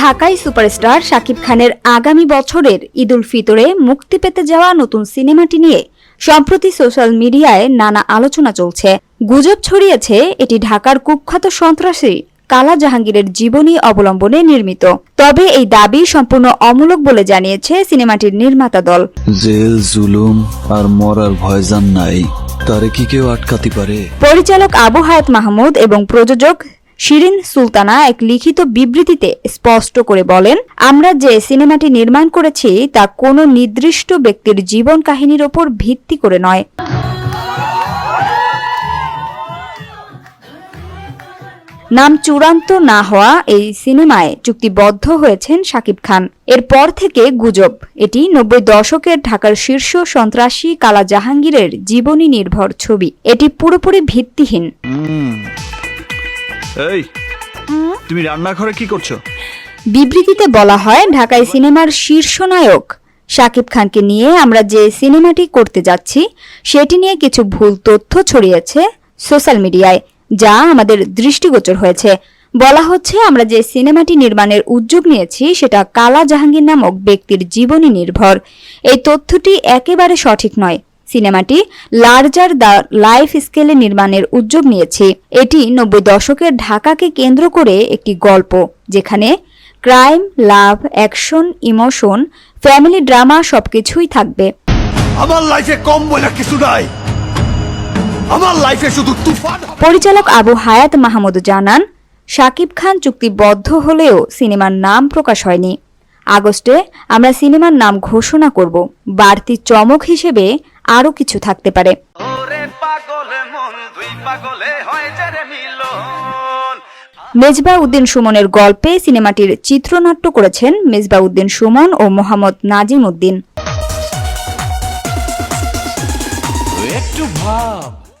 ঢাকাই সুপারস্টার শাকিব খানের আগামী বছরের ঈদুল ফিতরে মুক্তি পেতে যাওয়া নতুন সিনেমাটি নিয়ে সম্প্রতি সোশ্যাল মিডিয়ায় নানা আলোচনা চলছে। গুজব ছড়িয়েছে এটি ঢাকার কুখ্যাত সন্ত্রাসী কালা জাহাঙ্গীরের জীবনী অবলম্বনে নির্মিত। তবে এই দাবি সম্পূর্ণ অমূলক বলে জানিয়েছে সিনেমাটির নির্মাতা দল। জেল জুলুম আর মরার ভয়জান নাই তারে কি কেউ আটকাতে পারে? পরিচালক আবু হায়াত মাহমুদ এবং প্রযোজক শিরিন সুলতানা এক লিখিত বিবৃতিতে স্পষ্ট করে বলেন, আমরা যে সিনেমাটি নির্মাণ করেছি, তা কোনো নির্দিষ্ট ব্যক্তির জীবন কাহিনীর ওপর ভিত্তি করে নয়। নাম চূড়ান্ত না হওয়া এই সিনেমায় চুক্তিবদ্ধ হয়েছেন শাকিব খান। এরপর থেকে গুজব। এটি নব্বই দশকের ঢাকার শীর্ষ সন্ত্রাসী কালা জাহাঙ্গীরের জীবনী নির্ভর ছবি। এটি পুরোপুরি ভিত্তিহীন। এই তুমি রান্নাঘরে কি করছ? বিবৃতিতে বলা হয় ঢাকায় সিনেমার শীর্ষ নায়ক শাকিব খানকে নিয়ে আমরা যে সিনেমাটি করতে যাচ্ছি সেটি নিয়ে কিছু ভুল তথ্য ছড়িয়েছে সোশ্যাল মিডিয়ায় যা আমাদের দৃষ্টিগোচর হয়েছে। বলা হচ্ছে আমরা যে সিনেমাটি নির্মাণের উদ্যোগ নিয়েছি সেটা কালা জাহাঙ্গীর নামক ব্যক্তির জীবনী নির্ভর। এই তথ্যটি একেবারে সঠিক নয়। সিনেমাটি লার্জার দ্য লাইফ স্কেলে নির্মাণের উদ্যোগ নিয়েছে। এটি নব্বই দশকের ঢাকাকে কেন্দ্র করে একটি গল্প যেখানে crime love action emotion family drama সবকিছুই থাকবে। আমার লাইফে কম বলে কিছু নাই। আমার লাইফে শুধু তুফান পরিচালক আবু হায়াত মাহমুদ জানান শাকিব খান চুক্তিবদ্ধ হলেও সিনেমার নাম প্রকাশ হয়নি। আগস্টে আমরা সিনেমার নাম ঘোষণা করব। বাড়তি চমক হিসেবে আরও কিছু থাকতে পারে। ওরে পাগলে দুই পাগলে যে রে মিলন। মেজবা উদ্দিন সুমনের গল্পে সিনেমাটির চিত্রনাট্য করেছেন মেজবা উদ্দিন সুমন ও মোহাম্মদ নাজিম উদ্দিন। একটু ভাব